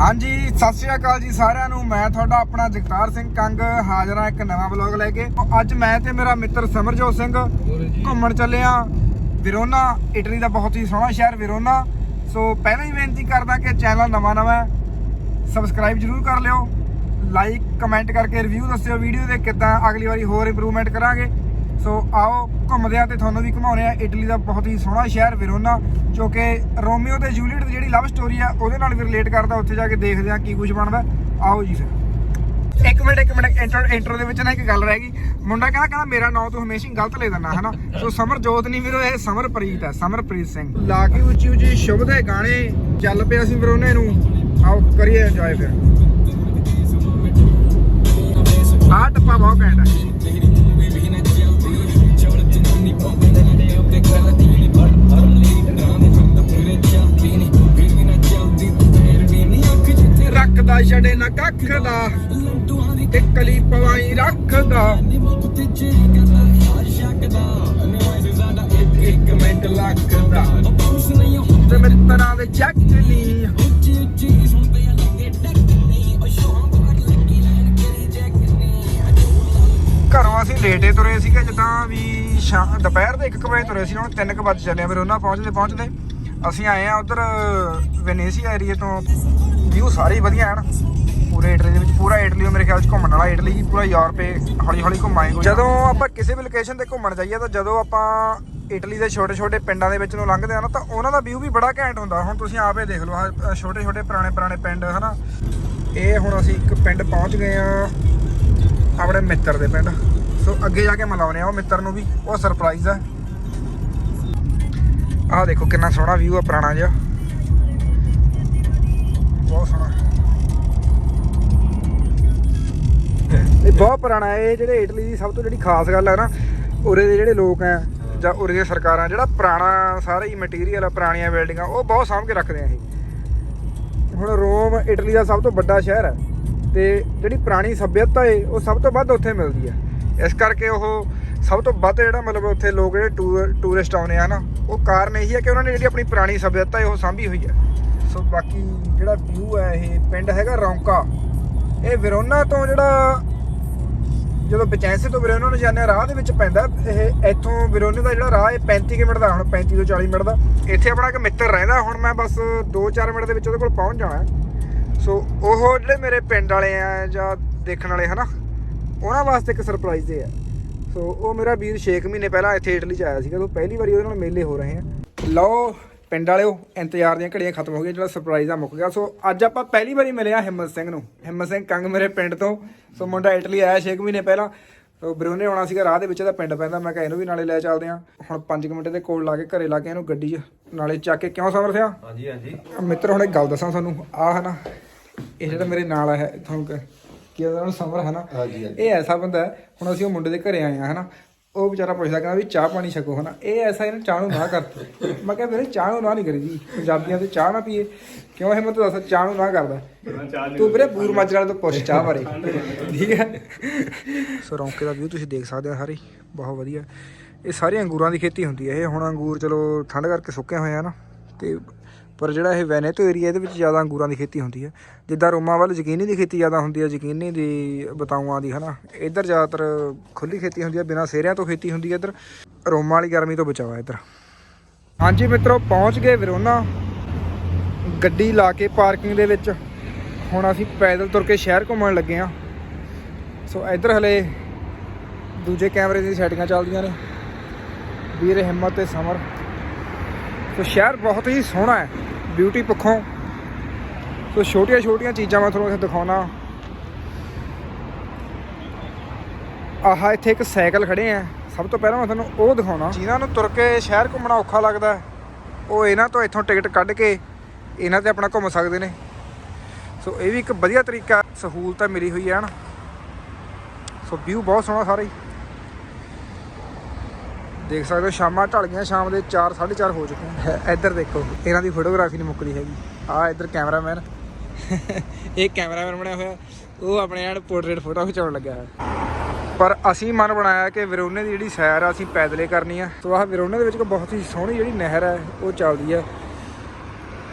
ਹਾਂਜੀ ਸਤਿ ਸ਼੍ਰੀ ਅਕਾਲ ਜੀ ਸਾਰਿਆਂ ਨੂੰ। ਮੈਂ ਤੁਹਾਡਾ ਆਪਣਾ ਜਗਤਾਰ ਸਿੰਘ ਕੰਗ ਹਾਜ਼ਰ ਹਾਂ ਇੱਕ ਨਵਾਂ ਵਲੌਗ ਲੈ ਕੇ। ਅੱਜ ਮੈਂ ਤੇ ਮੇਰਾ ਮਿੱਤਰ ਸਮਰਜੋਤ ਸਿੰਘ ਘੁੰਮਣ ਚੱਲੇ ਆ ਵਿਰੋਨਾ ਇਟਲੀ ਦਾ ਬਹੁਤ ਹੀ ਸੋਹਣਾ ਸ਼ਹਿਰ ਵਿਰੋਨਾ। ਸੋ ਪਹਿਲਾਂ ਹੀ ਬੇਨਤੀ ਕਰਦਾ ਕਿ ਚੈਨਲ ਨਵਾਂ ਨਵਾਂ ਹੈ ਸਬਸਕ੍ਰਾਈਬ ਜਰੂਰ ਕਰ ਲਿਓ। ਲਾਈਕ ਕਮੈਂਟ ਕਰਕੇ ਰਿਵਿਊ ਦੱਸਿਓ ਵੀਡੀਓ ਦੇ ਕਿੱਦਾਂ ਅਗਲੀ ਵਾਰੀ ਹੋਰ ਇੰਪਰੂਵਮੈਂਟ ਕਰਾਂਗੇ। ਸੋ ਆਓ ਘੁੰਮਦੇ ਆ ਤੇ ਤੁਹਾਨੂੰ ਵੀ ਘੁਮਾਉਣੇ ਆ ਇਟਲੀ ਦਾ ਬਹੁਤ ਹੀ ਸੋਹਣਾ ਸ਼ਹਿਰ ਵਿਰੋਨਾ, ਜੋ ਕਿ ਰੋਮੀਓ ਤੇ ਜੂਲੀਅਟ ਦੀ ਜਿਹੜੀ ਲਵ ਸਟੋਰੀ ਆ, ਉਹਦੇ ਨਾਲ ਵੀ ਰਿਲੇਟ ਕਰਦਾ। ਉੱਥੇ ਜਾ ਕੇ ਦੇਖਦੇ ਆ ਕੀ ਕੁਝ ਬਣਦਾ। ਆਓ ਜੀ ਫਿਰ। ਇੱਕ ਮਿੰਟ ਇੱਕ ਮਿੰਟ, ਇੰਟਰ ਇੰਟਰ ਦੇ ਵਿੱਚ ਨਾ ਇੱਕ ਗੱਲ ਰਹਿ ਗਈ। ਮੁੰਡਾ ਕਹਿੰਦਾ ਕਹਿੰਦਾ, ਮੇਰਾ ਨਾਮ ਤੂੰ ਹਮੇਸ਼ਾ ਹੀ ਗਲਤ ਲੈ ਦਿੰਦਾ, ਹਨਾ? ਸੋ ਸਮਰਜੋਤ ਨਹੀਂ ਵੀਰੋ, ਇਹ ਸਮਰਪ੍ਰੀਤ ਹੈ, ਸਮਰਪ੍ਰੀਤ ਸਿੰਘ। ਲਾ ਕੇ ਉੱਚੀ ਉੱਚੀ ਸ਼ੁਭ ਦੇ ਗਾਣੇ ਚੱਲ ਪਿਆ ਸੀ ਵਿਰੋਨੇ ਨੂੰ ਆਓ, ਕਰੀਏ ਇੰਜੋਏ ਫਿਰ। ਆਹ ਟੱਪਾ ਬਹੁਤ ਘੈਂਟ ਹੈ ਰੱਖਦਾ ਨਾ ਕੱਖ ਦਾ ਟਿਕਲੀ ਪਵਾਈ ਰੱਖਦਾ। ਇੱਕ ਮਿੰਟ ਲੱਗਦਾ। ਤੇ ਮਿੱਤਰਾਂ ਦੇ ਚੱਕ ਲਈ। ਘਰੋਂ ਅਸੀਂ ਲੇਟੇ ਤੁਰੇ ਸੀਗੇ, ਜਿੱਦਾਂ ਵੀ ਸ਼ਾਮ, ਦੁਪਹਿਰ ਦੇ 1 ਵਜੇ ਤੁਰੇ ਸੀ, ਹੁਣ 3 ਕੁ ਵਜੇ ਚੱਲੇ ਆ, ਫਿਰ ਉਹਨਾਂ ਪਹੁੰਚਦੇ ਪਹੁੰਚਦੇ ਅਸੀਂ ਆਏ ਆ ਉਧਰ ਵੈਨੇਸੀਆ ਏਰੀਆ ਤੋਂ। ਵਿਊ ਸਾਰੇ ਵਧੀਆ ਹਨ। ਪੂਰੇ ਇਟਲੀ ਦੇ ਵਿੱਚ, ਪੂਰਾ ਇਟਲੀ ਮੇਰੇ ਖਿਆਲ ਚ ਘੁੰਮਣ ਵਾਲਾ ਇਟਲੀ ਹੀ, ਪੂਰਾ ਯੂਰਪ ਹੌਲੀ ਹੌਲੀ ਘੁੰਮਾਂਗੇ ਜਦੋਂ ਆਪਾਂ ਕਿਸੇ ਵੀ ਲੋਕੇਸ਼ਨ ਤੇ ਘੁੰਮਣ ਜਾਈਏ, ਤਾਂ ਜਦੋਂ ਆਪਾਂ ਇਟਲੀ ਦੇ ਛੋਟੇ ਛੋਟੇ ਪਿੰਡਾਂ ਦੇ ਵਿੱਚ ਨੂੰ ਲੰਘਦੇ ਆ ਨਾ, ਤਾਂ ਉਹਨਾਂ ਦਾ ਵਿਊ ਵੀ ਬੜਾ ਘੈਂਟ ਹੁੰਦਾ। ਹੁਣ ਤੁਸੀਂ ਆਪੇ ਦੇਖ ਲਓ, ਆਹ ਛੋਟੇ ਛੋਟੇ ਪੁਰਾਣੇ ਪੁਰਾਣੇ ਪਿੰਡ, ਹਨਾ? ਇਹ ਹੁਣ ਅਸੀਂ ਇੱਕ ਪਿੰਡ ਪਹੁੰਚ ਗਏ ਆ ਆਪਣੇ ਮਿੱਤਰ ਦੇ ਪਿੰਡ। ਸੋ ਅੱਗੇ ਜਾ ਕੇ ਮਿਲਾਉਨੇ ਆ ਉਹ ਮਿੱਤਰ ਨੂੰ ਵੀ, ਉਹ ਸਰਪ੍ਰਾਈਜ਼ ਆ। ਆਹ ਦੇਖੋ ਕਿੰਨਾ ਸੋਹਣਾ ਵਿਊ ਆ ਪੁਰਾਣਾ ਜਿਹਾ। ਬਹੁਤ ਸੋਹਣਾ। ਬਹੁਤ ਪੁਰਾਣਾ ਹੈ, ਇਹ ਜਿਹੜੇ ਇਟਲੀ ਦੀ ਸਭ ਤੋਂ ਜਿਹੜੀ ਖਾਸ ਗੱਲ ਹੈ ਨਾ, ਉਰੇ ਦੇ ਜਿਹੜੇ ਲੋਕ ਆ ਜਾਂ ਉਰੇ ਦੀਆਂ ਸਰਕਾਰਾਂ, ਜਿਹੜਾ ਪੁਰਾਣਾ ਸਾਰਾ ਹੀ ਮਟੀਰੀਅਲ ਆ, ਪੁਰਾਣੀਆਂ ਬਿਲਡਿੰਗਾਂ ਉਹ ਬਹੁਤ ਸਾਂਭ ਕੇ ਰੱਖਦੇ ਆ ਇਹ। ਹੁਣ ਰੋਮ ਇਟਲੀ ਦਾ ਸਭ ਤੋਂ ਵੱਡਾ ਸ਼ਹਿਰ ਹੈ ਤੇ ਜਿਹੜੀ ਪੁਰਾਣੀ ਸੱਭਿਅਤਾ ਏ, ਉਹ ਸਭ ਤੋਂ ਵੱਧ ਉੱਥੇ ਮਿਲਦੀ ਹੈ। ਇਸ ਕਰਕੇ ਉਹ ਸਭ ਤੋਂ ਵੱਧ ਜਿਹੜਾ ਮਤਲਬ ਉੱਥੇ ਲੋਕ ਜਿਹੜੇ ਟੂਰ ਟੂਰਿਸਟ ਆਉਂਦੇ ਆ ਨਾ, ਉਹ ਕਾਰਨ ਇਹੀ ਹੈ ਕਿ ਉਹਨਾਂ ਨੇ ਜਿਹੜੀ ਆਪਣੀ ਪੁਰਾਣੀ ਸੱਭਿਅਤਾ ਏ, ਉਹ ਸਾਂਭੀ ਹੋਈ ਹੈ। ਸੋ ਬਾਕੀ ਜਿਹੜਾ ਵਿਊ ਹੈ, ਇਹ ਪਿੰਡ ਹੈਗਾ ਰੌਂਕਾ। ਇਹ ਵਿਰੋਨਾ ਤੋਂ ਜਿਹੜਾ ਜਦੋਂ ਬਚੈਂਸੇ ਤੋਂ ਵਿਰੋਨਾ ਨੂੰ ਜਾਂਦੇ ਆ ਰਾਹ ਦੇ ਵਿੱਚ ਪੈਂਦਾ। ਇਹ ਇੱਥੋਂ ਵਿਰੋਨੇ ਦਾ ਜਿਹੜਾ ਰਾਹ, ਇਹ 35 ਕੁ ਮਿੰਟ ਦਾ, ਹੁਣ 35 ਤੋਂ 40 ਮਿੰਟ ਦਾ। ਇੱਥੇ ਆਪਣਾ ਇੱਕ ਮਿੱਤਰ ਰਹਿੰਦਾ, ਹੁਣ ਮੈਂ ਬਸ 2-4 ਮਿੰਟ ਦੇ ਵਿੱਚ ਉਹਦੇ ਕੋਲ ਪਹੁੰਚ ਜਾਣਾ। ਸੋ ਉਹ ਜਿਹੜੇ ਮੇਰੇ ਪਿੰਡ ਵਾਲੇ ਆ ਜਾਂ ਦੇਖਣ ਵਾਲੇ, ਹਨਾ? ਉਹਨਾਂ ਵਾਸਤੇ ਇੱਕ ਸਰਪ੍ਰਾਈਜ਼ ਦੇ ਆ। ਸੋ ਉਹ ਮੇਰਾ ਵੀਰ 6 ਮਹੀਨੇ ਪਹਿਲਾਂ ਇੱਥੇ ਇਟਲੀ ਚ ਆਇਆ ਸੀਗਾ ਉਹ ਪਹਿਲੀ ਵਾਰੀ ਉਹਦੇ ਨਾਲ ਮੇਲੇ ਹੋ ਰਹੇ ਆ। ਲਓ ਪਿੰਡ ਵਾਲਿਓ ਇੰਤਜ਼ਾਰ ਦੀਆਂ ਘੜੀਆਂ ਖਤਮ ਹੋ ਗਈਆਂ ਜਿਹੜਾ ਸਰਪ੍ਰਾਈਜ਼ ਆ ਮੁੱਕ ਗਿਆ। ਸੋ ਅੱਜ ਆਪਾਂ ਪਹਿਲੀ ਵਾਰੀ ਮਿਲੇ ਆ ਹਿੰਮਤ ਸਿੰਘ ਨੂੰ। ਹਿੰਮਤ ਸਿੰਘ ਕੰਗ ਮੇਰੇ ਪਿੰਡ ਤੋਂ। ਸੋ ਮੁੰਡਾ ਇਟਲੀ ਆਇਆ 6 ਮਹੀਨੇ ਪਹਿਲਾਂ। ਸੋ ਬਰੂਨੇ ਆਉਣਾ ਸੀਗਾ ਰਾਹ ਦੇ ਵਿੱਚ ਇਹਦਾ ਪਿੰਡ ਪੈਂਦਾ। ਮੈਂ ਕਿਹਾ ਇਹਨੂੰ ਵੀ ਨਾਲੇ ਲੈ ਚੱਲਦੇ ਆ। ਹੁਣ 5 ਮਿੰਟ ਦੇ ਕੋਲ ਲਾ ਕੇ ਘਰੇ ਲਾ ਕੇ ਇਹਨੂੰ ਗੱਡੀ 'ਚ ਨਾਲੇ ਚੱਕ ਕੇ ਕਿਉਂ ਸਮਰ ਸਿਆ ਹਾਂਜੀ ਹਾਂਜੀ। ਮਿੱਤਰ ਹੁਣ ਇੱਕ ਗੱਲ ਦੱਸਾਂ ਤੁਹਾਨੂੰ। ਆਹ ਹੈ ਨਾ ਇਹ ਜਿਹੜਾ ਮੇਰੇ ਨਾਲ ਹੈ ਤੁਹਾਨੂੰ ਕ- ਉਹਦਾ ਸਮਰ ਹੈ ਨਾ ਹਾਂਜੀ, ਹਾਂਜੀ। ਇਹ ਐਸਾ ਬੰਦਾ ਹੈ। ਹੁਣ ਅਸੀਂ ਉਹ ਮੁੰਡੇ ਦੇ ਘਰੇ ਆਏ ਆ ਹਨਾ? ਉਹ ਵਿਚਾਰਾ ਪੁੱਛਦਾ ਕਹਿੰਦਾ ਵੀ ਚਾਹ ਪਾਣੀ ਛਕੋ ਹਨਾ। ਇਹ ਐਸਾ ਇਹਨੂੰ ਚਾਹ ਨੂੰ ਨਾ ਕਰ ਮੈਂ ਕਿਹਾ ਵੀਰੇ ਚਾਹ ਨੂੰ ਨਾ ਨਹੀਂ ਕਰੀ ਜੀ ਪੰਜਾਬੀਆਂ ਤੇ ਚਾਹ ਨਾ ਪੀਏ। ਕਿਉਂ ਇਹ ਮੈਂ ਤਾਂ ਦੱਸ ਚਾਹ ਨੂੰ ਨਾ ਕਰਦਾ। ਤੂੰ ਵੀਰੇ ਬੂਰ ਮਾਜਰਾ ਤੋਂ ਪੁੱਛ ਚਾਹ ਬਾਰੇ। ਠੀਕ ਹੈ ਸੋ ਰੌਂਕੇ ਦਾ ਵਿਊ ਤੁਸੀਂ ਦੇਖ ਸਕਦੇ ਹੋ ਸਾਰੇ ਬਹੁਤ ਵਧੀਆ। ਇਹ ਸਾਰੇ ਅੰਗੂਰਾਂ ਦੀ ਖੇਤੀ ਹੁੰਦੀ ਹੈ ਇਹ। ਹੁਣ ਅੰਗੂਰ ਚਲੋ ਠੰਡ ਕਰਕੇ ਸੁੱਕੇ ਹੋਏ ਆ ਨਾ। ਤੇ ਪਰ ਜਿਹੜਾ ਇਹ ਵੈਨੇਤੋ ਏਰੀਆ ਇਹਦੇ ਵਿੱਚ ਜ਼ਿਆਦਾ ਅੰਗੂਰਾਂ ਦੀ ਖੇਤੀ ਹੁੰਦੀ ਹੈ। ਜਿੱਦਾਂ ਰੋਮਾ ਵੱਲ ਯਕੀਨੀ ਦੀ ਖੇਤੀ ਜ਼ਿਆਦਾ ਹੁੰਦੀ ਹੈ, ਯਕੀਨੀ ਦੀ ਬਤਾਊਆਂ ਦੀ, ਹਨਾ? ਇੱਧਰ ਜ਼ਿਆਦਾਤਰ ਖੁੱਲੀ ਖੇਤੀ ਹੁੰਦੀ ਹੈ, ਬਿਨਾਂ ਸੇਰਿਆਂ ਤੋਂ ਖੇਤੀ ਹੁੰਦੀ ਹੈ ਇੱਧਰ। ਰੋਮਾ ਵਾਲੀ ਗਰਮੀ ਤੋਂ ਬਚਾਵਾ ਇੱਧਰ। ਹਾਂਜੀ ਮਿੱਤਰੋ, ਪਹੁੰਚ ਗਏ ਵਿਰੋਨਾ। ਗੱਡੀ ਲਾ ਕੇ ਪਾਰਕਿੰਗ ਦੇ ਵਿੱਚ। ਹੁਣ ਅਸੀਂ ਪੈਦਲ ਤੁਰ ਕੇ ਸ਼ਹਿਰ ਘੁੰਮਣ ਲੱਗੇ ਆ ਸੋ ਇੱਧਰ ਹਲੇ ਦੂਜੇ ਕੈਮਰੇ ਦੀ ਸੈਟਿੰਗਾਂ ਚੱਲਦੀਆਂ ਨੇ। ਵੀਰ ਹਿੰਮਤ ਤੇ ਸਮਰ। ਸੋ ਸ਼ਹਿਰ ਬਹੁਤ ਹੀ ਸੋਹਣਾ ਹੈ। ਬਿਊਟੀ ਪੱਖੋਂ। ਸੋ ਛੋਟੀਆਂ ਛੋਟੀਆਂ ਚੀਜ਼ਾਂ ਮੈਂ ਤੁਹਾਨੂੰ ਇੱਥੇ ਦਿਖਾਉਣਾ। ਆਹ, ਇੱਥੇ ਇੱਕ ਸਾਈਕਲ ਖੜੇ ਆ। ਸਭ ਤੋਂ ਪਹਿਲਾਂ ਮੈਂ ਤੁਹਾਨੂੰ ਉਹ ਦਿਖਾਉਣਾ। ਜਿਨ੍ਹਾਂ ਨੂੰ ਤੁਰ ਕੇ ਸ਼ਹਿਰ ਘੁੰਮਣਾ ਔਖਾ ਲੱਗਦਾ ਉਹ ਇਹਨਾਂ ਤੋਂ ਇੱਥੋਂ ਟਿਕਟ ਕੱਢ ਕੇ ਇਹਨਾਂ ਤੇ ਆਪਣਾ ਘੁੰਮ ਸਕਦੇ ਨੇ। ਸੋ ਇਹ ਵੀ ਇੱਕ ਵਧੀਆ ਤਰੀਕਾ ਸਹੂਲਤਾਂ ਮਿਲੀ ਹੋਈ ਹੈ ਨਾ। ਸੋ ਵਿਊ ਬਹੁਤ ਸੋਹਣਾ ਸਾਰਾ। ਹੀ ਦੇਖ ਸਕਦੇ ਹੋ, ਸ਼ਾਮਾਂ ਢਲ ਗਈਆਂ ਸ਼ਾਮ ਦੇ 4 4:30 ਹੋ ਚੁੱਕੇ ਹਨ ਇੱਧਰ ਦੇਖੋ, ਇਹਨਾਂ ਦੀ ਫੋਟੋਗ੍ਰਾਫੀ ਨਹੀਂ ਮੁੱਕਦੀ ਹੈਗੀ। ਆ ਇੱਧਰ ਕੈਮਰਾਮੈਨ ਇਹ ਕੈਮਰਾਮੈਨ ਬਣਿਆ ਹੋਇਆ। ਉਹ ਆਪਣੇ ਨਾਲ ਪੋਰਟਰੇਟ ਫੋਟੋ ਖਿਚਾਉਣ ਲੱਗਿਆ ਹੈ ਪਰ ਅਸੀਂ ਮਨ ਬਣਾਇਆ ਕਿ ਵਿਰੋਨੇ ਦੀ ਜਿਹੜੀ ਸੈਰ ਆ, ਅਸੀਂ ਪੈਦਲੇ ਕਰਨੀ ਆ। ਸੋ ਆਹ ਵਿਰੋਨੇ ਦੇ ਵਿੱਚ ਇੱਕ ਬਹੁਤ ਹੀ ਸੋਹਣੀ ਜਿਹੜੀ ਨਹਿਰ ਹੈ ਉਹ ਚੱਲਦੀ ਹੈ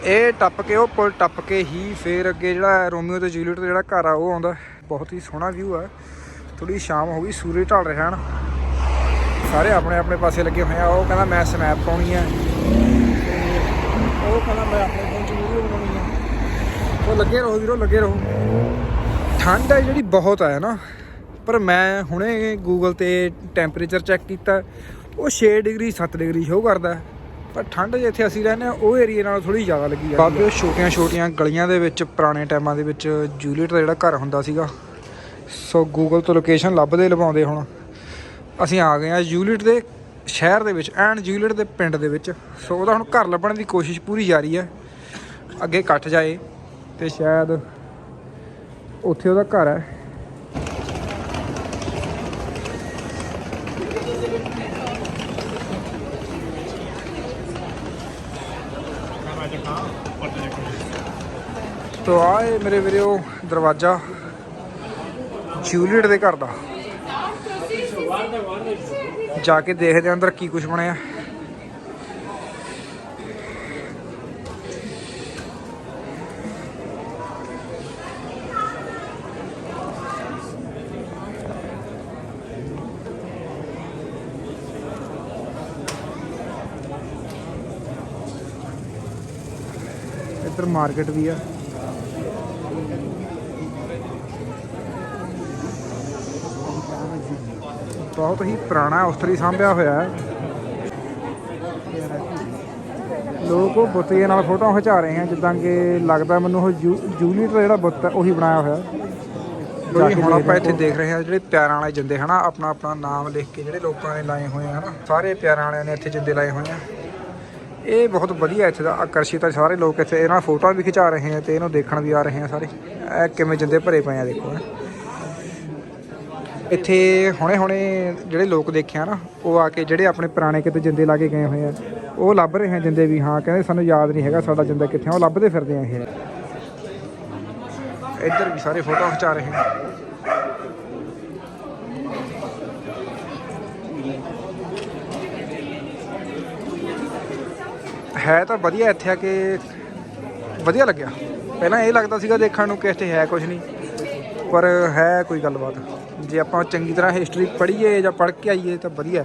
ਇਹ ਟੱਪ ਕੇ, ਉਹ ਪੁਲ ਟੱਪ ਕੇ ਹੀ ਫੇਰ ਅੱਗੇ ਜਿਹੜਾ ਰੋਮੀਓ ਤੇ ਜੂਲੀਅਟ ਦਾ ਜਿਹੜਾ ਘਰ ਆ, ਉਹ ਆਉਂਦਾ। ਬਹੁਤ ਹੀ ਸੋਹਣਾ ਵਿਊ ਆ। ਥੋੜੀ ਸ਼ਾਮ ਹੋ ਗਈ, ਸੂਰਜ ਢਲ ਰਿਹਾ ਹਨ ਸਾਰੇ ਆਪਣੇ ਆਪਣੇ ਪਾਸੇ ਲੱਗੇ ਹੋਏ ਆ। ਉਹ ਕਹਿੰਦਾ ਮੈਂ ਸਨੈਪ ਪਾਉਣੀ ਆ। ਉਹ ਕਹਿੰਦਾ ਮੈਂ ਆਪਣੇ ਫੋਨ 'ਚ ਵੀਡੀਓ ਬਣਾਉਣੀ ਆ। ਉਹ ਲੱਗੇ ਰਹੋ ਵੀਰੋ, ਲੱਗੇ ਰਹੋ। ਠੰਡ ਹੈ ਜਿਹੜੀ ਬਹੁਤ ਆ ਨਾ। ਪਰ ਮੈਂ ਹੁਣੇ ਗੂਗਲ ਤੇ ਟੈਂਪਰੇਚਰ ਚੈੱਕ ਕੀਤਾ। ਉਹ 6 ਡਿਗਰੀ 7 ਡਿਗਰੀ ਸ਼ੋ ਕਰਦਾ। ਪਰ ਠੰਡ ਜਿੱਥੇ ਅਸੀਂ ਰਹਿੰਦੇ ਆ, ਉਹ ਏਰੀਆ ਨਾਲ ਥੋੜੀ ਜ਼ਿਆਦਾ ਲੱਗੀ ਬਾਕੀ ਬਾਬੇ ਛੋਟੀਆਂ ਛੋਟੀਆਂ ਗਲੀਆਂ ਦੇ ਵਿੱਚ, ਪੁਰਾਣੇ ਟਾਈਮਾਂ ਦੇ ਵਿੱਚ ਜੂਲੀਅਟ ਦਾ ਜਿਹੜਾ ਘਰ ਹੁੰਦਾ ਸੀਗਾ। ਸੋ ਗੂਗਲ ਤੋਂ ਲੋਕੇਸ਼ਨ ਲੱਭਦੇ ਲਵਾਉਂਦੇ ਹੁਣ। ਅਸੀਂ ਆ ਗਏ ਆ ਜੂਲੀਅਟ ਦੇ ਸ਼ਹਿਰ ਦੇ ਵਿੱਚ, ਐਨ ਜੂਲੀਅਟ ਦੇ ਪਿੰਡ ਦੇ ਵਿੱਚ। ਸੋ ਉਹਦਾ ਹੁਣ ਘਰ ਲੱਭਣ ਦੀ ਕੋਸ਼ਿਸ਼ ਪੂਰੀ ਜਾਰੀ ਹੈ ਅੱਗੇ ਕੱਟ ਜਾਏ ਤੇ ਸ਼ਾਇਦ ਉੱਥੇ ਉਹਦਾ ਘਰ ਹੈ। ਤੋ ਆਏ ਮੇਰੇ ਵੀਰੋ ਦਰਵਾਜ਼ਾ ਜੂਲੀਅਟ ਦੇ ਘਰ ਦਾ। ਜਾ ਕੇ ਦੇਖਦੇ ਆਂ ਅੰਦਰ ਕੀ ਕੁਝ ਬਣਿਆ। ਇੱਧਰ ਮਾਰਕੀਟ ਵੀ ਆ। ਬਹੁਤ ਹੀ ਪੁਰਾਣਾ ਉਸਤਰੀ ਸਾਂਭਿਆ ਹੋਇਆ ਹੈ। ਲੋਕ ਉਹ ਨਾਲ ਫੋਟੋਆਂ ਖਿਚਾ ਰਹੇ ਹਨ ਜਿੱਦਾਂ ਕਿ ਲੱਗਦਾ ਮੈਨੂੰ ਉਹ ਜੂਲੀਅਟ ਦਾ ਜਿਹੜਾ ਬੁੱਤ ਹੈ ਉਹੀ ਬਣਾਇਆ ਹੋਇਆ ਲੋ ਜੀ ਹੁਣ ਆਪਾਂ ਇੱਥੇ ਦੇਖ ਰਹੇ ਹਾਂ ਜਿਹੜੇ ਪਿਆਰਾਂ ਵਾਲੇ ਜਿੰਦੇ ਹਨਾ? ਆਪਣਾ ਆਪਣਾ ਨਾਮ ਲਿਖ ਕੇ ਜਿਹੜੇ ਲੋਕਾਂ ਨੇ ਲਾਏ ਹੋਏ ਹਨਾ? ਸਾਰੇ ਪਿਆਰਾਂ ਵਾਲਿਆਂ ਨੇ ਇੱਥੇ ਜਿੰਦੇ ਲਾਏ ਹੋਏ ਆ। ਇਹ ਬਹੁਤ ਵਧੀਆ ਇੱਥੇ ਦਾ ਆਕਰਸ਼ਿਤ ਆ ਸਾਰੇ ਲੋਕ ਇੱਥੇ। ਇਹਨਾਂ ਫੋਟੋਆਂ ਵੀ ਖਿਚਾ ਰਹੇ ਆ ਤੇ ਇਹਨੂੰ ਦੇਖਣ ਵੀ ਆ ਰਹੇ ਆ ਸਾਰੇ। ਇਹ ਕਿਵੇਂ ਜਿੰਦੇ ਭਰੇ ਪਏ ਆ ਦੇਖੋ। ਹੈਂ। ਇੱਥੇ ਹੁਣੇ ਹੁਣੇ ਜਿਹੜੇ ਲੋਕ ਦੇਖਿਆ ਨਾ, ਉਹ ਆ ਕੇ ਜਿਹੜੇ ਆਪਣੇ ਪੁਰਾਣੇ ਕਿਤੇ ਜਿੰਦੇ ਲਾ ਕੇ ਗਏ ਹੋਏ ਆ, ਉਹ ਲੱਭ ਰਹੇ ਆ ਜਿੰਦੇ ਵੀ, ਹਾਂ, ਕਹਿੰਦੇ ਸਾਨੂੰ ਯਾਦ ਨਹੀਂ ਹੈਗਾ ਸਾਡਾ ਜਿੰਦਾ ਕਿੱਥੇ ਆ, ਉਹ ਲੱਭਦੇ ਫਿਰਦੇ ਆ ਇਹ। ਇੱਧਰ ਵੀ ਸਾਰੇ ਫੋਟੋ ਖਿਚਾ ਰਹੇ ਆ। ਹੈ ਤਾਂ ਵਧੀਆ ਇੱਥੇ ਆ ਕੇ, ਵਧੀਆ ਲੱਗਿਆ। ਪਹਿਲਾਂ ਇਹ ਲੱਗਦਾ ਸੀਗਾ ਦੇਖਣ ਨੂੰ ਕਿ ਇੱਥੇ ਹੈ ਕੁਝ ਨਹੀਂ, ਪਰ ਹੈ ਕੋਈ ਗੱਲਬਾਤ। ਜੇ ਆਪਾਂ ਚੰਗੀ ਤਰ੍ਹਾਂ ਹਿਸਟਰੀ ਪੜ੍ਹੀਏ ਜਾਂ ਪੜ੍ਹ ਕੇ ਆਈਏ ਤਾਂ ਵਧੀਆ।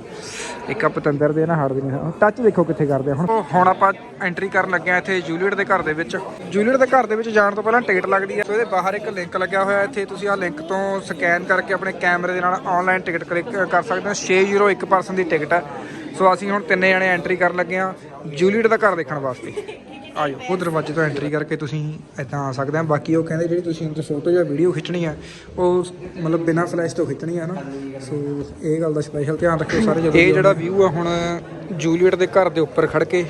ਇੱਕ ਆ ਪਤੰਦਰ ਦੇ ਨਾ ਹੜਦੇ ਨੇ। ਟੱਚ ਦੇਖੋ ਕਿੱਥੇ ਕਰਦੇ ਆ। ਹੁਣ ਹੁਣ ਆਪਾਂ ਐਂਟਰੀ ਕਰਨ ਲੱਗੇ ਆ ਇੱਥੇ ਜੂਲੀਅਟ ਦੇ ਘਰ ਦੇ ਵਿੱਚ। ਜੂਲੀਅਟ ਦੇ ਘਰ ਦੇ ਵਿੱਚ ਜਾਣ ਤੋਂ ਪਹਿਲਾਂ ਟਿਕਟ ਲੱਗਦੀ ਹੈ ਤੇ ਉਹਦੇ ਬਾਹਰ ਇੱਕ ਲਿੰਕ ਲੱਗਿਆ ਹੋਇਆ ਇੱਥੇ। ਤੁਸੀਂ ਆ ਲਿੰਕ ਤੋਂ ਸਕੈਨ ਕਰਕੇ ਆਪਣੇ ਕੈਮਰੇ ਦੇ ਨਾਲ ਆਨਲਾਈਨ ਟਿਕਟ ਕਲਿੱਕ ਕਰ ਸਕਦੇ ਹੋ। 6 ਯੂਰੋ ਇੱਕ ਪਰਸਨ ਦੀ ਟਿਕਟ ਹੈ ਸੋ ਅਸੀਂ ਹੁਣ ਤਿੰਨੇ ਜਣੇ ਐਂਟਰੀ ਕਰਨ ਲੱਗੇ ਆ। ਜੂਲੀਅਟ ਦਾ ਘਰ ਦੇਖਣ ਵਾਸਤੇ। ਆਜੋ ਉਹ ਦਰਵਾਜ਼ੇ ਤੋਂ ਐਂਟਰੀ ਕਰਕੇ ਤੁਸੀਂ ਇਦਾਂ ਆ ਸਕਦੇ ਆ। ਬਾਕੀ ਉਹ ਕਹਿੰਦੇ ਜਿਹੜੀ ਤੁਸੀਂ ਇੰਟਰ ਫੋਟੋ ਜਾਂ ਵੀਡੀਓ ਖਿੱਚਣੀ ਆ ਉਹ ਮਤਲਬ ਬਿਨਾਂ ਫਲੈਸ਼ ਤੋਂ ਖਿੱਚਣੀ ਆ ਨਾ। ਸੋ ਇਹ ਗੱਲ ਦਾ ਸਪੈਸ਼ਲ ਧਿਆਨ ਰੱਖਿਓ ਸਾਰੇ ਜਦੋਂ ਇਹ ਜਿਹੜਾ ਵਿਊ ਆ। ਹੁਣ ਜੂਲੀਅਟ ਦੇ ਘਰ ਦੇ ਉੱਪਰ ਖੜ ਕੇ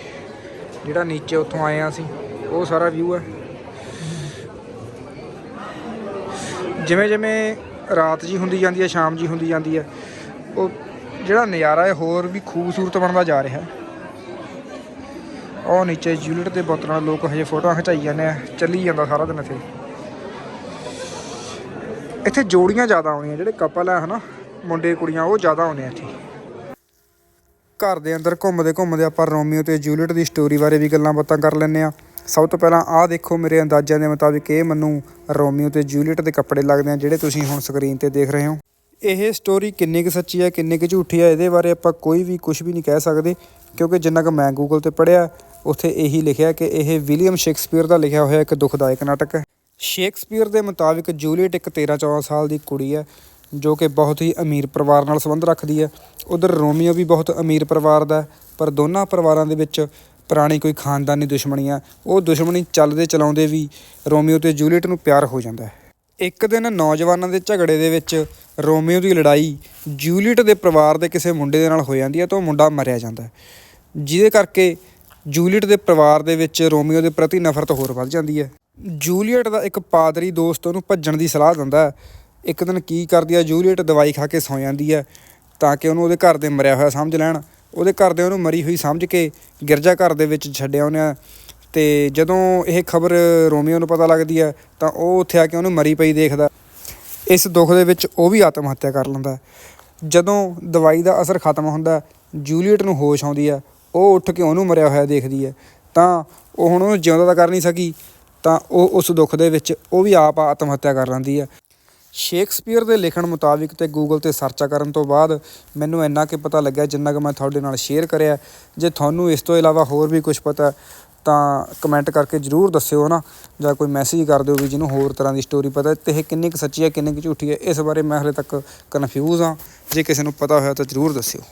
ਜਿਹੜਾ ਨੀਚੇ ਉੱਥੋਂ ਆਏ ਆ ਅਸੀਂ ਉਹ ਸਾਰਾ ਵਿਊ ਆ। ਜਿਵੇਂ ਜਿਵੇਂ ਰਾਤ ਜੀ ਹੁੰਦੀ ਜਾਂਦੀ ਹੈ ਸ਼ਾਮ ਜੀ ਹੁੰਦੀ ਜਾਂਦੀ ਹੈ ਉਹ ਜਿਹੜਾ ਨਜ਼ਾਰਾ ਹੈ ਹੋਰ ਵੀ ਖੂਬਸੂਰਤ ਬਣਦਾ ਜਾ ਰਿਹਾ। ਹੈ ਉਹ ਨੀਚੇ ਜੂਲੀਅਟ ਦੇ ਬੋਤਲਾਂ ਲੋਕ ਹਜੇ ਫੋਟੋਆਂ ਖਿਚਾਈ ਜਾਂਦੇ ਆ, ਚੱਲੀ ਜਾਂਦਾ ਸਾਰਾ ਦਿਨ ਇੱਥੇ। ਇੱਥੇ ਜੋੜੀਆਂ ਜ਼ਿਆਦਾ ਆਉਂਦੀਆਂ, ਜਿਹੜੇ ਕਪਲ ਆ ਹਨਾ, ਮੁੰਡੇ ਕੁੜੀਆਂ, ਉਹ ਜ਼ਿਆਦਾ ਆਉਂਦੇ ਆ ਇੱਥੇ। ਘਰ ਦੇ ਅੰਦਰ ਘੁੰਮਦੇ ਘੁੰਮਦੇ ਆਪਾਂ ਰੋਮੀਓ ਤੇ ਜੂਲੀਅਟ ਦੀ ਸਟੋਰੀ ਬਾਰੇ ਵੀ ਗੱਲਾਂ ਬਾਤਾਂ ਕਰ ਲੈਂਦੇ ਆ। ਸਭ ਤੋਂ ਪਹਿਲਾਂ ਆਹ ਦੇਖੋ ਮੇਰੇ ਅੰਦਾਜ਼ਿਆਂ ਦੇ ਮੁਤਾਬਿਕ ਇਹ ਮੈਨੂੰ ਰੋਮੀਓ ਤੇ ਜੂਲੀਅਟ ਦੇ ਕੱਪੜੇ ਲੱਗਦੇ ਆ, ਜਿਹੜੇ ਤੁਸੀਂ ਹੁਣ ਸਕਰੀਨ ਤੇ ਦੇਖ ਰਹੇ ਹੋ। ਇਹ ਸਟੋਰੀ ਕਿੰਨੀ ਕੁ ਸੱਚੀ ਹੈ ਕਿੰਨੀ ਕੁ ਝੂਠੀ ਹੈ ਇਹਦੇ ਬਾਰੇ ਆਪਾਂ ਕੋਈ ਵੀ ਕੁਝ ਵੀ ਨਹੀਂ ਕਹਿ ਸਕਦੇ, ਕਿਉਂਕਿ ਜਿੰਨਾ ਕੁ ਮੈਂ ਗੂਗਲ ਤੇ ਪੜ੍ਹਿਆ ਉੱਥੇ ਇਹੀ ਲਿਖਿਆ ਕਿ ਇਹ ਵਿਲੀਅਮ ਸ਼ੇਕਸਪੀਅਰ ਦਾ ਲਿਖਿਆ ਹੋਇਆ ਇੱਕ ਦੁਖਦਾਇਕ ਨਾਟਕ ਹੈ। ਸ਼ੇਕਸਪੀਅਰ ਦੇ ਮੁਤਾਬਿਕ ਜੂਲੀਅਟ ਇੱਕ 13-14 ਸਾਲ ਦੀ ਕੁੜੀ ਹੈ, ਜੋ ਕਿ ਬਹੁਤ ਹੀ ਅਮੀਰ ਪਰਿਵਾਰ ਨਾਲ ਸੰਬੰਧ ਰੱਖਦੀ ਹੈ। ਉਧਰ ਰੋਮੀਓ ਵੀ ਬਹੁਤ ਅਮੀਰ ਪਰਿਵਾਰ ਦਾ ਪਰ ਦੋਨਾਂ ਪਰਿਵਾਰਾਂ ਦੇ ਵਿੱਚ ਪੁਰਾਣੀ ਕੋਈ ਖਾਨਦਾਨੀ ਦੁਸ਼ਮਣੀ ਆ। ਉਹ ਦੁਸ਼ਮਣੀ ਚੱਲਦੇ ਚਲਾਉਂਦੇ ਵੀ ਰੋਮੀਓ ਤੇ ਜੂਲੀਅਟ ਨੂੰ ਪਿਆਰ ਹੋ ਜਾਂਦਾ ਹੈ। ਇੱਕ ਦਿਨ ਨੌਜਵਾਨਾਂ ਦੇ ਝਗੜੇ ਦੇ ਵਿੱਚ ਰੋਮੀਓ ਦੀ ਲੜਾਈ ਜੂਲੀਅਟ ਦੇ ਪਰਿਵਾਰ ਦੇ ਕਿਸੇ ਮੁੰਡੇ ਦੇ ਨਾਲ ਹੋ ਜਾਂਦੀ ਹੈ ਤਾਂ ਉਹ ਮੁੰਡਾ ਮਰਿਆ ਜਾਂਦਾ ਹੈ। ਜਿਹਦੇ ਕਰਕੇ ਜੂਲੀਅਟ ਦੇ ਪਰਿਵਾਰ ਦੇ ਵਿੱਚ ਰੋਮੀਓ ਦੇ ਪ੍ਰਤੀ ਨਫ਼ਰਤ ਹੋਰ ਵੱਧ ਜਾਂਦੀ ਹੈ। ਜੂਲੀਅਟ ਦਾ ਇੱਕ ਪਾਦਰੀ ਦੋਸਤ ਉਹਨੂੰ ਭੱਜਣ ਦੀ ਸਲਾਹ ਦਿੰਦਾ ਹੈ। ਇੱਕ ਦਿਨ ਕੀ ਕਰਦੀ ਹੈ, ਜੂਲੀਅਟ ਦਵਾਈ ਖਾ ਕੇ ਸੌਂ ਜਾਂਦੀ ਹੈ ਤਾਂ ਕਿ ਉਹਨੂੰ ਉਹਦੇ ਘਰ ਦੇ ਮਰਿਆ ਹੋਇਆ ਸਮਝ ਲੈਣ। ਉਹਦੇ ਘਰ ਦੇ ਉਹਨੂੰ ਮਰੀ ਹੋਈ ਸਮਝ ਕੇ ਗਿਰਜਾ ਘਰ ਦੇ ਵਿੱਚ ਛੱਡਿਆ ਉਹਨੇ। ਤੇ ਜਦੋਂ ਇਹ ਖਬਰ ਰੋਮੀਓ ਨੂੰ ਪਤਾ ਲੱਗਦੀ ਹੈ ਤਾਂ ਉਹ ਉੱਥੇ ਆ ਕੇ ਉਹਨੂੰ ਮਰੀ ਪਈ ਦੇਖਦਾ। ਇਸ ਦੁੱਖ ਦੇ ਵਿੱਚ ਉਹ ਵੀ ਆਤਮ ਹੱਤਿਆ ਕਰ ਲੈਂਦਾ ਜਦੋਂ ਦਵਾਈ ਦਾ ਅਸਰ ਖਤਮ ਹੁੰਦਾ ਜੂਲੀਅਟ ਨੂੰ ਹੋਸ਼ ਆਉਂਦੀ ਹੈ। ਉਹ ਉੱਠ ਕੇ ਉਹਨੂੰ ਮਰਿਆ ਹੋਇਆ ਦੇਖਦੀ ਹੈ, ਤਾਂ ਉਹ ਹੁਣ ਉਹਨੂੰ ਜਿਉਂਦਾ ਤਾਂ ਕਰ ਨਹੀਂ ਸਕੀ, ਤਾਂ ਉਹ ਉਸ ਦੁੱਖ ਦੇ ਵਿੱਚ ਉਹ ਵੀ ਆਪ ਆਤਮ ਹੱਤਿਆ ਕਰ ਲੈਂਦੀ ਹੈ। ਸ਼ੇਕਸਪੀਅਰ ਦੇ ਲਿਖਣ ਮੁਤਾਬਿਕ ਤੇ ਗੂਗਲ ਤੇ ਸਰਚਾ ਕਰਨ ਤੋਂ ਬਾਅਦ ਮੈਨੂੰ ਇੰਨਾ ਕਿ ਪਤਾ ਲੱਗਿਆ ਜਿੰਨਾ ਕਿ ਮੈਂ ਤੁਹਾਡੇ ਨਾਲ ਸ਼ੇਅਰ ਕਰਿਆ। ਜੇ ਤੁਹਾਨੂੰ ਇਸ ਤੋਂ ਇਲਾਵਾ ਹੋਰ ਵੀ ਕੁਝ ਪਤਾ ਤਾਂ ਕਮੈਂਟ ਕਰਕੇ ਜਰੂਰ ਦੱਸਿਓ ਨਾ ਜਾਂ ਕੋਈ ਮੈਸੇਜ ਕਰ ਦਿਓ ਵੀ ਜਿਹਨੂੰ ਹੋਰ ਤਰ੍ਹਾਂ ਦੀ ਸਟੋਰੀ ਪਤਾ ਹੈ, ਤੇ ਇਹ ਕਿੰਨੀ ਕੁ ਸੱਚੀ ਹੈ, ਕਿੰਨੀ ਕੁ ਝੂਠੀ ਹੈ, ਇਸ ਬਾਰੇ ਮੈਂ ਹਲੇ ਤੱਕ ਕਨਫਿਊਜ਼ ਹਾਂ। ਜੇ ਕਿਸੇ ਨੂੰ ਪਤਾ ਹੋਇਆ ਤਾਂ ਜਰੂਰ ਦੱਸਿਓ।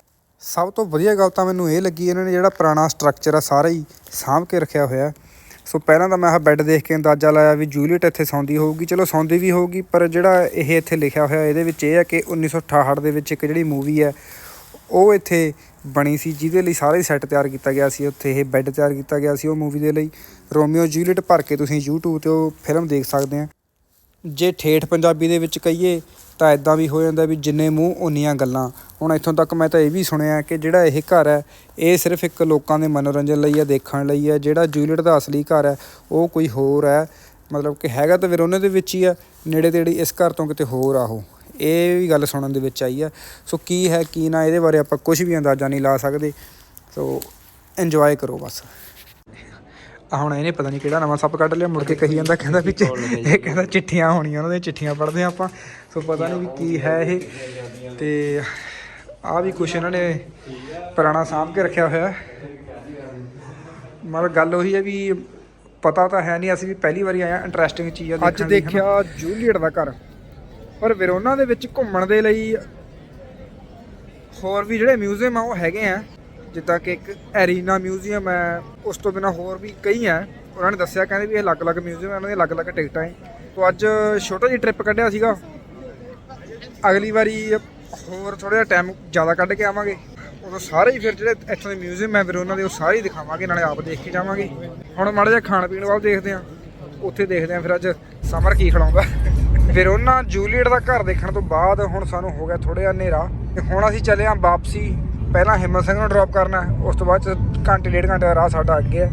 ਸਭ ਤੋਂ ਵਧੀਆ ਗੱਲ ਤਾਂ ਮੈਨੂੰ ਇਹ ਲੱਗੀ ਇਹਨਾਂ ਨੇ ਜਿਹੜਾ ਪੁਰਾਣਾ ਸਟਰਕਚਰ ਆ ਸਾਰਾ ਹੀ ਸਾਂਭ ਕੇ ਰੱਖਿਆ ਹੋਇਆ। ਸੋ ਪਹਿਲਾਂ ਤਾਂ ਮੈਂ ਆਹ ਬੈੱਡ ਦੇਖ ਕੇ ਅੰਦਾਜ਼ਾ ਲਾਇਆ ਵੀ ਜੂਲੀਅਟ ਇੱਥੇ ਸੌਂਦੀ ਹੋਊਗੀ। ਚਲੋ ਸੌਂਦੀ ਵੀ ਹੋਊਗੀ, ਪਰ ਜਿਹੜਾ ਇਹ ਇੱਥੇ ਲਿਖਿਆ ਹੋਇਆ, ਇਹਦੇ ਵਿੱਚ ਇਹ ਹੈ ਕਿ 1968 ਦੇ ਵਿੱਚ ਇੱਕ ਜਿਹੜੀ ਮੂਵੀ ਹੈ ਉਹ ਇੱਥੇ ਬਣੀ ਸੀ, ਜਿਹਦੇ ਲਈ ਸਾਰੇ ਸੈੱਟ ਤਿਆਰ ਕੀਤਾ ਗਿਆ ਸੀ। ਉੱਥੇ ਇਹ ਬੈੱਡ ਤਿਆਰ ਕੀਤਾ ਗਿਆ ਸੀ ਉਹ ਮੂਵੀ ਦੇ ਲਈ। ਰੋਮੀਓ ਜੂਲੀਅਟ ਭਰ ਕੇ ਤੁਸੀਂ YouTube ਤੇ ਉਹ ਫਿਲਮ ਦੇਖ ਸਕਦੇ ਆ। ਜੇ ਠੇਠ ਪੰਜਾਬੀ ਦੇ ਵਿੱਚ ਕਹੀਏ ਤਾਂ ਇੱਦਾਂ ਵੀ ਹੋ ਜਾਂਦਾ ਵੀ ਜਿੰਨੇ ਮੂੰਹ ਉਨੀਆਂ ਗੱਲਾਂ। ਹੁਣ ਇੱਥੋਂ ਤੱਕ ਮੈਂ ਤਾਂ ਇਹ ਵੀ ਸੁਣਿਆ ਕਿ ਜਿਹੜਾ ਇਹ ਘਰ ਹੈ, ਇਹ ਸਿਰਫ ਇੱਕ ਲੋਕਾਂ ਦੇ ਮਨੋਰੰਜਨ ਲਈ ਹੈ, ਦੇਖਣ ਲਈ ਹੈ। ਜਿਹੜਾ ਜੂਲੀਅਟ ਦਾ ਅਸਲੀ ਘਰ ਹੈ, ਉਹ ਕੋਈ ਹੋਰ ਹੈ। ਮਤਲਬ ਕਿ ਹੈਗਾ ਤਾਂ ਵਿਰੋਨੇ ਦੇ ਵਿੱਚ ਹੀ ਆ ਨੇੜੇ ਤੇੜੇ ਇਸ ਘਰ ਤੋਂ ਕਿਤੇ ਹੋਰ ਆ ਉਹ। ਇਹ ਵੀ ਗੱਲ ਸੁਣਨ ਦੇ ਵਿੱਚ ਆਈ ਹੈ। ਸੋ ਕੀ ਹੈ, ਕੀ ਨਾ, ਇਹਦੇ ਬਾਰੇ ਆਪਾਂ ਕੁਝ ਵੀ ਅੰਦਾਜ਼ਾ ਨਹੀਂ ਲਾ ਸਕਦੇ। ਸੋ ਇੰਜੋਏ ਕਰੋ ਬਸ। ਆ ਹੁਣ ਇਹਨੇ ਪਤਾ ਨਹੀਂ ਕਿਹੜਾ ਨਵਾਂ ਸੱਪ ਕੱਢ ਲਿਆ, ਮੁੜ ਕੇ ਕਹੀ ਜਾਂਦਾ, ਕਹਿੰਦਾ ਵਿੱਚ ਇਹ ਕਹਿੰਦਾ ਚਿੱਠੀਆਂ ਹੋਣੀਆਂ, ਉਹਨਾਂ ਦੀਆਂ ਚਿੱਠੀਆਂ ਪੜ੍ਹਦੇ ਆਪਾਂ। ਸੋ ਪਤਾ ਨਹੀਂ ਵੀ ਕੀ ਹੈ ਇਹ। ਤੇ ਆ ਵੀ ਕੁਛ ਇਹਨਾਂ ਨੇ ਪੁਰਾਣਾ ਸਾਂਭ ਕੇ ਰੱਖਿਆ ਹੋਇਆ। ਮਤਲਬ ਗੱਲ ਉਹੀ ਹੈ ਵੀ ਪਤਾ ਤਾਂ ਹੈ ਨਹੀਂ ਅਸੀਂ ਵੀ ਪਹਿਲੀ ਵਾਰੀ ਆਏ ਆ ਇੰਟਰਸਟਿੰਗ ਚੀਜ਼ ਆ ਦੇਖਣ ਅੱਜ ਦੇਖਿਆ ਜੂਲੀਅਟ ਦਾ ਘਰ। ਪਰ ਵਿਰੋਨਾ ਦੇ ਵਿੱਚ ਘੁੰਮਣ ਦੇ ਲਈ ਹੋਰ ਵੀ ਜਿਹੜੇ ਮਿਊਜ਼ੀਅਮ ਆ ਉਹ ਹੈਗੇ ਆ। ਜਿੱਦਾਂ ਕਿ ਇੱਕ ਐਰੀਨਾ ਮਿਊਜ਼ੀਅਮ ਹੈ ਉਸ ਤੋਂ ਬਿਨਾ ਹੋਰ ਵੀ ਕਈ ਆ ਉਹਨਾਂ ਨੇ ਦੱਸਿਆ ਕਹਿੰਦੇ ਵੀ ਇਹ ਅਲੱਗ-ਅਲੱਗ ਮਿਊਜ਼ੀਅਮ ਇਹਨਾਂ ਦੀਆਂ ਅਲੱਗ-ਅਲੱਗ ਟਿਕਟਾਂ ਹੈ। ਤੋਂ ਅੱਜ ਛੋਟਾ ਜਿਹਾ ਟ੍ਰਿਪ ਕੱਢਿਆ ਸੀਗਾ ਅਗਲੀ ਵਾਰੀ ਹੋਰ ਥੋੜਾ ਜਿਹਾ ਟਾਈਮ ਜ਼ਿਆਦਾ ਕੱਢ ਕੇ ਆਵਾਂਗੇ। ਉਦੋਂ ਸਾਰੇ ਹੀ ਫਿਰ ਜਿਹੜੇ ਇੱਥੋਂ ਦੇ ਮਿਊਜ਼ੀਅਮ ਹੈ ਫਿਰ ਉਹਨਾਂ ਦੇ, ਉਹ ਸਾਰੇ ਹੀ ਦਿਖਾਵਾਂਗੇ, ਨਾਲੇ ਆਪ ਦੇਖ ਕੇ ਜਾਵਾਂਗੇ। ਹੁਣ ਮਾੜਾ ਜਿਹਾ ਖਾਣ ਪੀਣ ਵੱਲ ਦੇਖਦੇ ਆ ਉੱਥੇ ਦੇਖਦੇ ਆ ਫਿਰ ਅੱਜ ਸਮਰ ਕੀ ਖਿਲਾਉਂਦਾ ਫਿਰ ਉਹਨਾਂ ਜੂਲੀਅਟ ਦਾ ਘਰ ਦੇਖਣ ਤੋਂ ਬਾਅਦ ਹੁਣ ਸਾਨੂੰ ਹੋ ਗਿਆ ਥੋੜਾ ਜਿਹਾ ਹਨੇਰਾ। ਤੇ ਹੁਣ ਅਸੀਂ ਚੱਲੇ ਆ ਵਾਪਸੀ। ਪਹਿਲਾਂ ਹਿੰਮਤ ਸਿੰਘ ਨੂੰ ਡ੍ਰੌਪ ਕਰਨਾ ਉਸ ਤੋਂ ਬਾਅਦ ਚ ਘੰਟੇ, ਡੇਢ ਘੰਟੇ ਦਾ ਰਾਹ ਸਾਡਾ ਅੱਗੇ ਹੈ।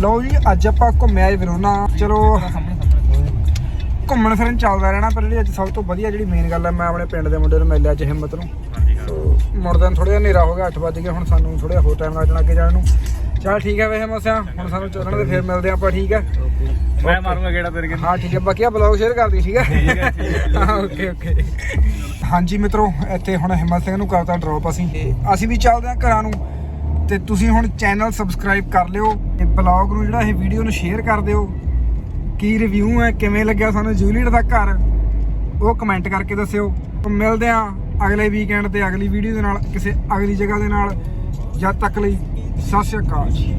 ਲਓ ਜੀ, ਅੱਜ ਆਪਾਂ ਘੁੰਮਿਆ ਜੀ ਵਿਰੋਨਾ ਚਲੋ ਘੁੰਮਣ ਫਿਰਨ ਚੱਲਦਾ ਰਹਿਣਾ ਪਰ ਜਿਹੜੀ ਅੱਜ ਸਭ ਤੋਂ ਵਧੀਆ ਜਿਹੜੀ ਮੇਨ ਗੱਲ ਹੈ ਮੈਂ ਆਪਣੇ ਪਿੰਡ ਦੇ ਮੁੰਡੇ ਨੂੰ ਮਿਲ ਲਿਆ ਅੱਜ ਹਿੰਮਤ ਨੂੰ। ਮੁੜਦਿਆਂ ਥੋੜਾ ਜਿਹਾ ਹਨੇਰਾ ਹੋ ਗਿਆ 8 ਵਜ ਹੁਣ ਸਾਨੂੰ ਥੋੜਾ ਹੋਰ ਟਾਈਮ ਲੱਗ ਜਾਣਾ ਅੱਗੇ ਜਾਣ ਨੂੰ। ਚਲ ਠੀਕ ਹੈ ਵੈਸੇ ਮਸਿਆ ਹੁਣ ਸਾਨੂੰ ਚੱਲਣ ਦੇ ਫਿਰ ਮਿਲਦੇ ਆਪਾਂ ਠੀਕ ਹੈ ਮੈਂ ਮਾਰੂੰਗਾ ਕਿਹੜਾ ਤੇਰੇ ਕੇ ਹਾਂ ਠੀਕ ਹੈ ਬਾਕੀ ਆ ਬਲੌਗ ਸ਼ੇਅਰ ਕਰ ਦੀ ਠੀਕ ਹੈ ਹਾਂ ਓਕੇ ਓਕੇ ਹਾਂਜੀ ਮਿੱਤਰੋ ਇੱਥੇ ਹੁਣ ਹਿੰਮਤ ਸਿੰਘ ਨੂੰ ਕਰਤਾ ਡ੍ਰੌਪ ਅਸੀਂ। ਅਸੀਂ ਵੀ ਚੱਲਦੇ ਹਾਂ ਘਰਾਂ ਨੂੰ। ਤੇ ਤੁਸੀਂ ਹੁਣ ਚੈਨਲ ਸਬਸਕ੍ਰਾਈਬ ਕਰ ਲਿਓ। ਤੇ ਬਲੌਗ ਨੂੰ ਜਿਹੜਾ ਇਹ ਵੀਡੀਓ ਨੂੰ ਸ਼ੇਅਰ ਕਰ ਦਿਓ। ਕੀ ਰਿਵਿਊ ਹੈ, ਕਿਵੇਂ ਲੱਗਿਆ ਸਾਨੂੰ ਜੂਲੀਅਟ ਦਾ ਘਰ, ਉਹ ਕਮੈਂਟ ਕਰਕੇ ਦੱਸਿਓ। ਮਿਲਦੇ ਹਾਂ ਅਗਲੇ ਵੀਕਐਂਡ ਤੇ ਅਗਲੀ ਵੀਡੀਓ ਦੇ ਨਾਲ, ਕਿਸੇ ਅਗਲੀ ਜਗ੍ਹਾ ਦੇ ਨਾਲ। ਜਦ ਤੱਕ ਲਈ, ਸਤਿ ਸ਼੍ਰੀ ਅਕਾਲ ਜੀ।